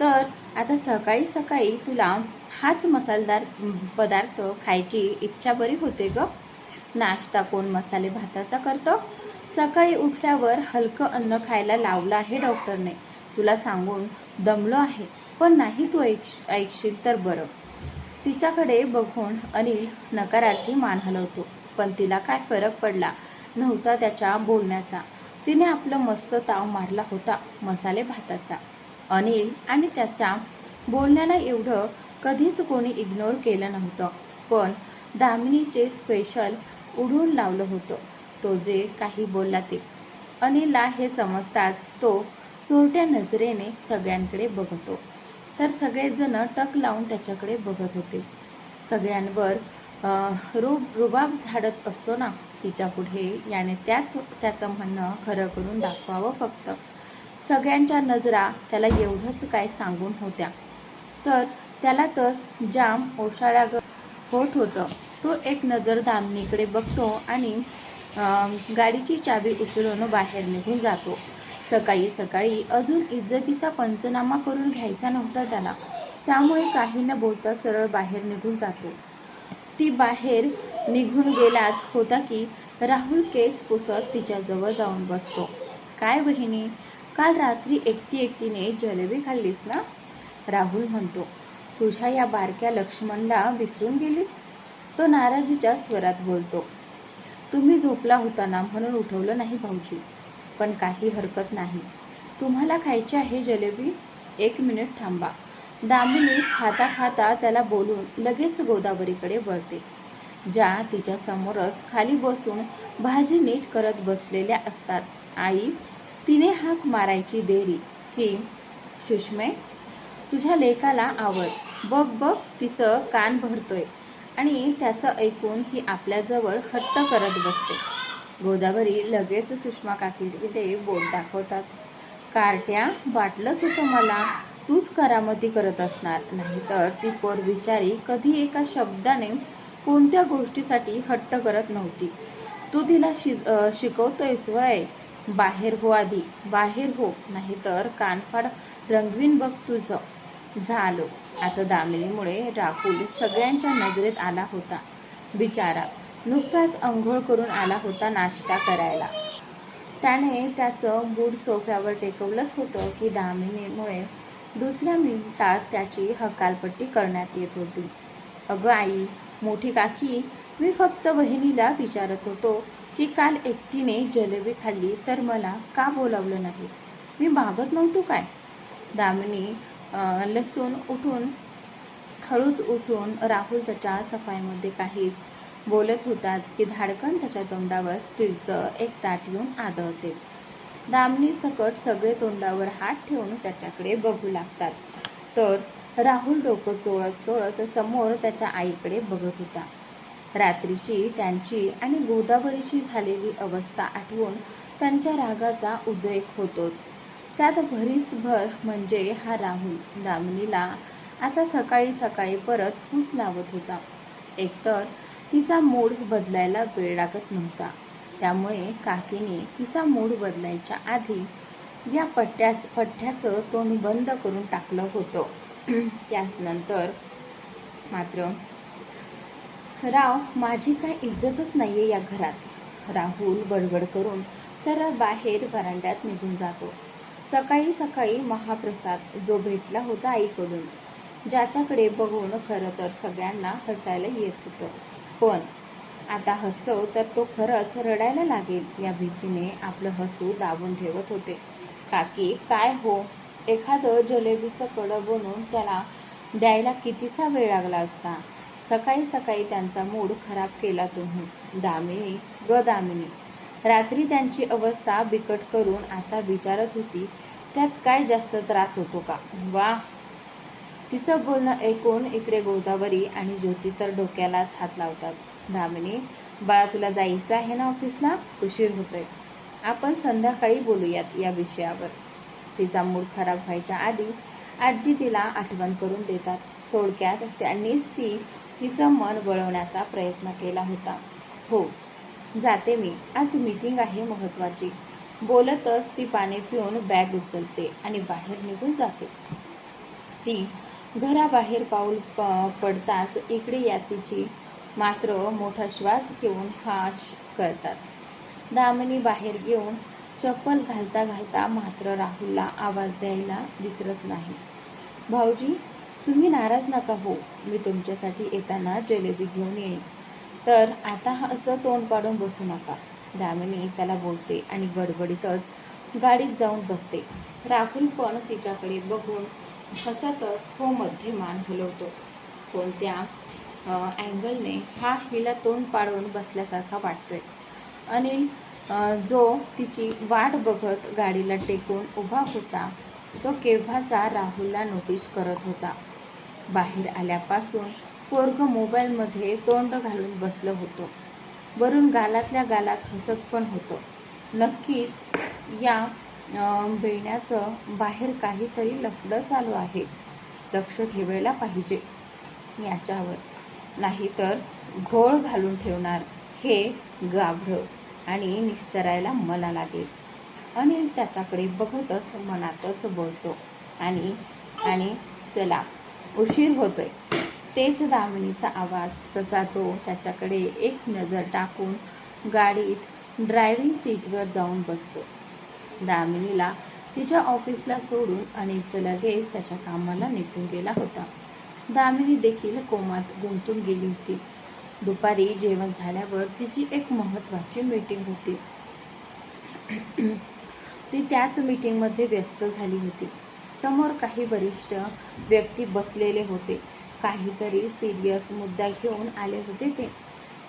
तर आता सकाळी सकाळी तुला हाच मसालेदार पदार्थ खायची इच्छा बरी होते ग. नाश्ता कोण मसाले भाताचा करतं? सकाळी उठल्यावर हलकं अन्न खायला लावलं आहे डॉक्टरने. तुला सांगून दमलो आहे पण नाही तू ऐक ऐकशील तर बरं. तिच्याकडे बघून अनिल नकारार्थी मान हलवतो पण तिला काय फरक पडला नव्हता त्याच्या बोलण्याचा. तिने आपलं मस्त ताव मारला होता मसाले भाताचा. अनिल आणि त्याच्या बोलण्याला एवढं कधीच कोणी इग्नोर केलं नव्हतं. पण दामिनीचे स्पेशल उडून लावलं होतं. तो जे काही बोलला ते. अनिलला हे समजताच तो चोरट्या नजरेने सगळ्यांकडे बघतो. तर सगळेजण टक लावून त्याच्याकडे बघत होते. सगळ्यांवर रुब रुबाब झाडत असतो ना तिच्या पुढे. याने त्याच त्याचं म्हणणं खरं करून दाखवावं फक्त. सगळ्यांच्या नजरा त्याला एवढंच काय सांगून होत्या. तर त्याला तर जाम ओशाळ्या होत होतं. तो एक नजर दामिनीकडे बघतो आणि गाडीची चाबी उचलून बाहेर निघून जातो. सकाळी सकाळी अजून इज्जतीचा पंचनामा करून घ्यायचा नव्हता त्याला. त्यामुळे काही न बोलता सरळ बाहेर निघून जातो. ती बाहेर निघून गेलाच होता की राहुल केस पुसत तिच्याजवळ जाऊन बसतो. काय बहिणी काल रात्री एकटी एकटीने जलेबी खाल्लीस ना? राहुल म्हणतो तुझ्या या बारक्या लक्ष्मणला विसरून गेलीस? तो नाराजीच्या स्वरात बोलतो तुम्ही झोपला होता ना म्हणून उठवलं नाही भाऊजी पण काही हरकत नाही. तुम्हाला खायची आहे जलेबी? एक मिनिट थांबा. दामिनी खाता खाता त्याला बोलून लगेच गोदावरीकडे वळते ज्या तिच्या समोरच खाली बसून भाजी नीट करत बसलेल्या असतात. आई तिने हाक मारायची देरी की सुषमे तुझ्या लेखाला आवड. बघ बघ तिचं कान भरतोय आणि त्याचं ऐकून ही आपल्याजवळ हट्ट करत बसते. गोदावरी लगेच सुषमा काकीकडे बोट दाखवतात. कार्ट्या वाटलंच होतं मला. तूच करामती करत असणार. नाहीतर ती पोर विचारी कधी एका शब्दाने कोणत्या गोष्टीसाठी हट्ट करत नव्हती. तू तिला शि शिकवतोयस वय. बाहेर हो आधी. बाहेर हो नाहीतर कानफाड रंगवीन बघ तुझं. झालो. आता दामिनीमुळे राहुल सगळ्यांच्या नजरेत आला होता. बिचारा नुकताच अंघोळ करून आला होता नाश्ता करायला. त्याने त्याचं बूट सोफ्यावर टेकवलंच होतं की दामिनीमुळे दुसऱ्या मिनिटात त्याची हकालपट्टी करण्यात येत होती. अगं आई मोठी काकी मी फक्त बहिणीला विचारत होतो की काल एकटीने जलेबी खाल्ली तर मला का बोलावलं नाही? मी मागत नव्हतो काय? दामिनी लसून उठून हळूच उठून राहुल त्याच्या सफाईमध्ये काही बोलत होताच की धाडकन त्याच्या तोंडावर स्टीलचं एक ताट येऊन आदळते. दामनी सकट सगळे तोंडावर हात ठेवून त्याच्याकडे बघू लागतात. तर राहुल डोकं चोळत चोळत समोर त्याच्या आईकडे बघत होता. रात्रीची त्यांची आणि गोदावरीची झालेली अवस्था आठवून त्यांच्या रागाचा उद्रेक होतोच. त्यात भरीसभर म्हणजे हा राहुल दामिनीला आता सकाळी सकाळी परत फूस लावत होता. एकतर तिचा मूड बदलायला वेळ लागत नव्हता. त्यामुळे काकीने तिचा मूड बदलायच्या आधी या पट्ट्याच पठ्ठ्याचं तोंड बंद करून टाकलं होतं. त्याच नंतर मात्र राव माझी काय इज्जतच नाही आहे या घरात. राहुल बडबड करून सरळ बाहेर वरांड्यात निघून जातो. सकाळी सकाळी महाप्रसाद जो भेटला होता आईकडून. ज्याच्याकडे बघून खरं तर सगळ्यांना हसायला येत होतं. पण आता हसलो तर तो खरंच रडायला लागेल या भीतीने आपलं हसू दाबून ठेवत होते. काकी काय हो? एखादं जलेबीचं कडं बनवून त्याला द्यायला कितीसा वेळ लागला असता? सकाळी सकाळी त्यांचा मूड खराब केला तुम्ही. दामिनी ग दामिनी. रात्री त्यांची अवस्था बिकट करून आता विचारत होती त्यात काय जास्त त्रास होतो का? वा. तिचं बोलणं ऐकून इकडे गोदावरी आणि ज्योती तर डोक्यालाच हात लावतात. दामिनी बाळा तुला जायचं आहे ना ऑफिसला? उशीर होतोय. आपण संध्याकाळी बोलूयात या विषयावर. तिचा मूड खराब व्हायच्या आधी आजी तिला आठवण करून देतात. थोडक्यात त्यांनीच ती तिचं मन वळवण्याचा प्रयत्न केला होता. हो जाते मी. आज मीटिंग आहे महत्त्वाची. बोलतच ती पाणी पिऊन बॅग उचलते आणि बाहेर निघून जाते. ती घराबाहेर पाऊल प पडताच इकडे या तिची मात्र मोठा श्वास घेऊन हाश करतात. दामिनी बाहेर घेऊन चप्पल घालता घालता मात्र राहुलला आवाज द्यायला विसरत नाही. भाऊजी तुम्ही नाराज नका हो मी तुमच्यासाठी येताना जिलेबी घेऊन येईन. तर आता असं तोंड पाडून बसू नका. दामिनी त्याला बोलते आणि गडबडीतच गाडीत जाऊन बसते. राहुल पण तिच्याकडे बघून हसतच हो मध्ये मान हलवतो. कोणत्या अँगलने हा हिला तोंड पाडून बसल्यासारखा वाटतोय. अनिल जो तिची वाट बघत गाडीला टेकून उभा होता तो केव्हाचा राहुलला नोटीस करत होता. बाहेर आल्यापासून पोरग मोबाईलमध्ये तोंड घालून बसलं होतं. वरून गालातल्या गालात हसत पण होतं. नक्कीच या बेण्याचं बाहेर काहीतरी लफडं चालू आहे. लक्ष ठेवायला पाहिजे. याच्यावर. नाहीतर घोळ घालून ठेवणार. हे गाभडं आणि निस्तरायला मला लागेल. अनिल त्याच्याकडे बघतच मनातच बोलतो. आणि आणि चला. उशीर होतोय. तेच दामिनीचा आवाज तसा तो त्याच्याकडे एक नजर टाकून गाडीत ड्रायव्हिंग सीटवर जाऊन बसतो. दामिनीला तिच्या ऑफिसला सोडून अनिलचं लगेच त्याच्या कामाला निघून गेला होता. दामिनी देखील कोमात गुंतून गेली होती. दुपारी जेवण झाल्यावर तिची एक महत्त्वाची मीटिंग होती. ती त्याच मीटिंगमध्ये व्यस्त झाली होती. समोर काही वरिष्ठ व्यक्ती बसलेले होते. काहीतरी सिरियस मुद्दा घेऊन आले होते ते.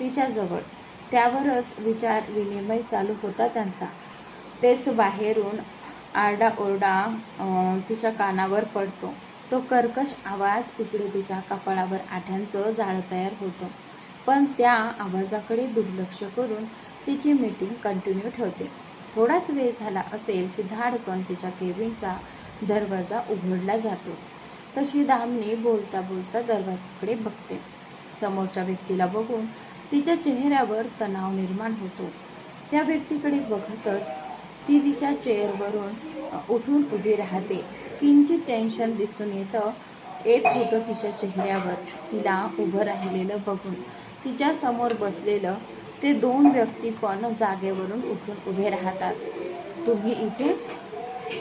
तिच्याजवळ त्यावरच विचार विनिमय चालू होता त्यांचा. तेच बाहेरून आरडाओरडा तिच्या कानावर पडतो. तो कर्कश आवाज इकडे तिच्या कपाळावर आठ्यांचं जाळं तयार होतं. पण त्या आवाजाकडे दुर्लक्ष करून तिची मीटिंग कंटिन्यू ठेवते. थोडाच वेळ झाला असेल की धाडकन तिच्या केबिनचा दरवाजा उघडला जातो. तशी दामने बोलता बोलता दरवाजाकडे बघते. समोरच्या व्यक्तीला बघून तिच्या चेहऱ्यावर तणाव निर्माण होतो. त्या व्यक्तीकडे बघतच ती तिच्या चेअरवरून उठून उभी राहते. किंचित टेन्शन दिसून येतं. एक होतं तिच्या चेहऱ्यावर तिला उभं राहिलेलं बघून. तिच्या समोर बसलेलं ते दोन व्यक्ती पण जागेवरून उठून उभे राहतात. तुम्ही इथे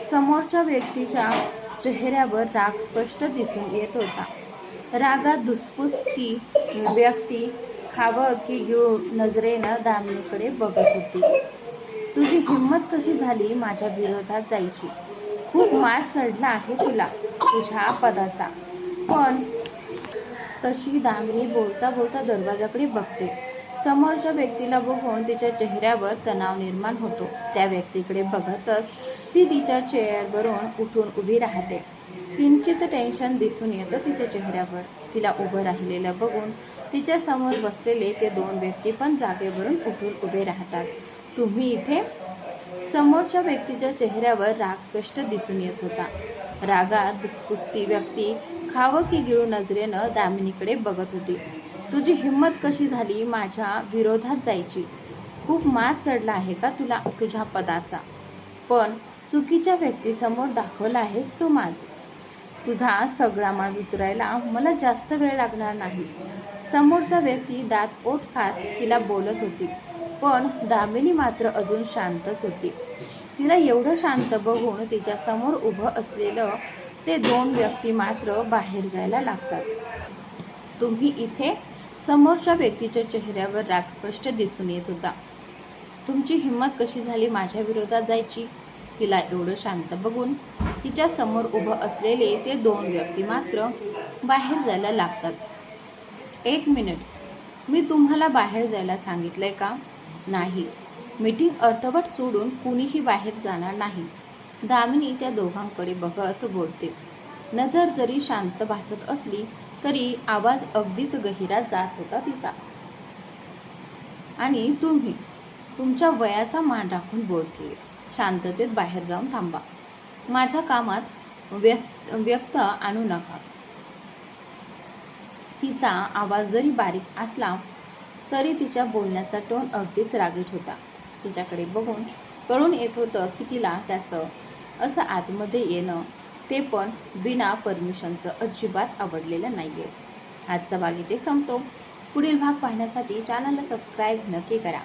समोरच्या व्यक्तीच्या चेहऱ्यावर राग स्पष्ट दिसून येत होता. रागात धुसफूस ती व्यक्ती खावं की गिळून नजरेनं दामिनीकडे बघत होती. तुझी हिंमत कशी झाली माझ्या विरोधात जायची? खूप मार चढला आहे तुला तुझ्या पदाचा पण तशी दामिनी बोलता बोलता दरवाजाकडे बघते. समोरच्या व्यक्तीला बघून तिच्या चेहऱ्यावर तणाव निर्माण होतो. त्या व्यक्तीकडे बघतच ती तिच्या चेअरवरून उठून उभी राहते. किंचित टेन्शन दिसून येतं तिच्या चेहऱ्यावर. तिला उभं राहिलेलं बघून तिच्या समोर बसलेले ते दोन व्यक्ती पण जागेवरून उठून उभे राहतात. तुम्ही इथे? समोरच्या व्यक्तीच्या चेहऱ्यावर राग स्पष्ट दिसून येत होता. रागात दुसपुस्ती व्यक्ती खावं की गिळू नजरेनं दामिनीकडे बघत होती. तुझी हिंमत कशी झाली माझ्या विरोधात जायची? खूप मात चढला आहे का तुला? तुझ्या पदाचा. पण चुकीच्या व्यक्तीसमोर दाखवला आहेस तू माझ. तुझा सगळा माज उतरायला मला जास्त वेळ लागणार नाही. समोरचा व्यक्ती दात ओठ खात तिला बोलत होती पण दामिनी मात्र अजून शांतच होती. तिला एवढं शांत बघून तिच्यासमोर उभं असलेलं ते दोन व्यक्ती मात्र बाहेर जायला लागतात. तुम्ही इथे? समोरच्या व्यक्तीच्या चेहऱ्यावर राग स्पष्ट दिसून येत होता. तुमची हिंमत कशी झाली माझ्या विरोधात जायची? तिला एवढं शांत बघून तिच्या समोर उभं असलेले ते दोन व्यक्ती मात्र बाहेर जायला लागतात. एक मिनिट मी तुम्हाला बाहेर जायला सांगितलंय का? नाही. मीटिंग अर्धवट सोडून कुणीही बाहेर जाणार नाही. दामिनी त्या दोघांकडे बघत बोलते. नजर जरी शांत भासत असली तरी आवाज अगदीच गहिरा जात होता तिचा. आणि तुम्ही तुमच्या वयाचा मान राखून बोलते शांततेत बाहेर जाऊन थांबा. माझ्या कामात व्यक्त व्यक्त आणू नका. तिचा आवाज जरी बारीक असला तरी तिच्या बोलण्याचा टोन अगदीच रागीट होता. तिच्याकडे बघून कळून येत होतं की तिला त्याचं असं आतमध्ये येणं ते पण बिना परमिशनचं अजिबात आवडलेलं नाही आहे आजचा भाग इथे संपतो. पुढील भाग पाहण्यासाठी चॅनलला सबस्क्राईब नक्की करा.